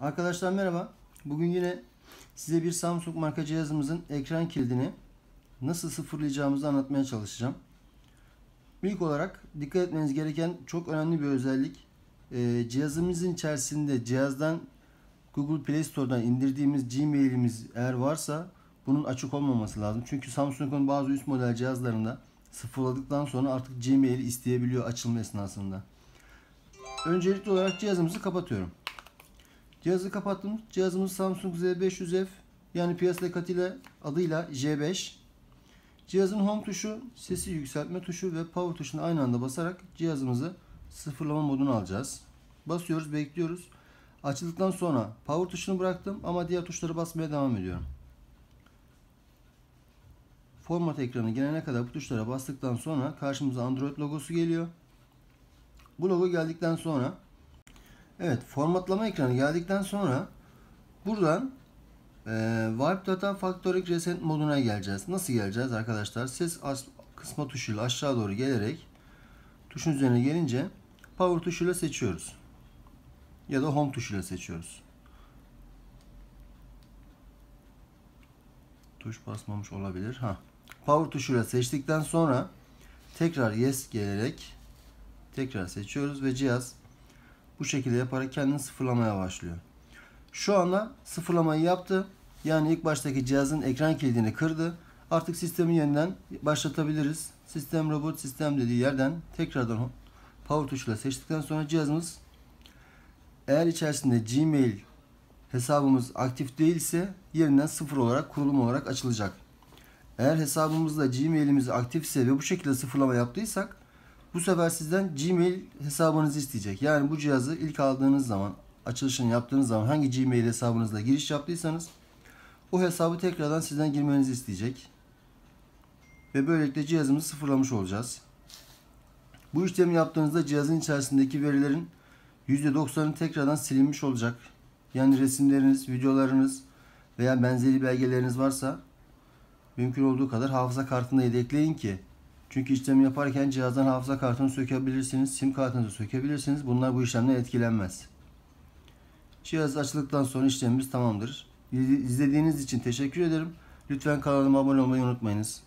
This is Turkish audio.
Arkadaşlar merhaba. Bugün yine size bir Samsung marka cihazımızın ekran kilidini nasıl sıfırlayacağımızı anlatmaya çalışacağım. İlk olarak dikkat etmeniz gereken çok önemli bir özellik. Ee, cihazımızın içerisinde cihazdan Google Play Store'dan indirdiğimiz Gmail'imiz eğer varsa bunun açık olmaması lazım. Çünkü Samsung'un bazı üst model cihazlarında sıfırladıktan sonra artık Gmail'i isteyebiliyor açılma esnasında. Öncelikli olarak cihazımızı kapatıyorum. Cihazı kapattım. Cihazımız Samsung Z500F yani piyasa katıyla adıyla J5. Cihazın home tuşu, sesi yükseltme tuşu ve power tuşunu aynı anda basarak cihazımızı sıfırlama moduna alacağız. Basıyoruz, bekliyoruz. Açıldıktan sonra power tuşunu bıraktım ama diğer tuşları basmaya devam ediyorum. Format ekranı gelene kadar bu tuşlara bastıktan sonra karşımıza Android logosu geliyor. Bu logo geldikten sonra Evet formatlama ekranı geldikten sonra buradan e, Wipe Data Factory Reset moduna geleceğiz. Nasıl geleceğiz arkadaşlar? Ses kısma tuşuyla aşağı doğru gelerek tuşun üzerine gelince Power tuşuyla seçiyoruz. Ya da Home tuşuyla seçiyoruz. Tuş basmamış olabilir. Ha. Power tuşuyla seçtikten sonra tekrar Yes gelerek tekrar seçiyoruz ve cihaz bu şekilde yaparak kendini sıfırlamaya başlıyor. Şu anda sıfırlamayı yaptı. Yani ilk baştaki cihazın ekran kilidini kırdı. Artık sistemi yeniden başlatabiliriz. Sistem robot sistem dediği yerden tekrardan power tuşuyla seçtikten sonra cihazımız eğer içerisinde Gmail hesabımız aktif değilse yerinden sıfır olarak kurulum olarak açılacak. Eğer hesabımızda Gmail'imiz aktifse ve bu şekilde sıfırlama yaptıysak bu sefer sizden Gmail hesabınızı isteyecek. Yani bu cihazı ilk aldığınız zaman, açılışını yaptığınız zaman hangi Gmail hesabınızla giriş yaptıysanız o hesabı tekrardan sizden girmenizi isteyecek. Ve böylelikle cihazımızı sıfırlamış olacağız. Bu işlemi yaptığınızda cihazın içerisindeki verilerin %90'ı tekrardan silinmiş olacak. Yani resimleriniz, videolarınız veya benzeri belgeleriniz varsa mümkün olduğu kadar hafıza kartında yedekleyin ki çünkü işlemi yaparken cihazdan hafıza kartını sökebilirsiniz, sim kartınızı sökebilirsiniz. Bunlar bu işlemden etkilenmez. Cihaz açıldıktan sonra işlemimiz tamamdır. İzlediğiniz için teşekkür ederim. Lütfen kanalıma abone olmayı unutmayınız.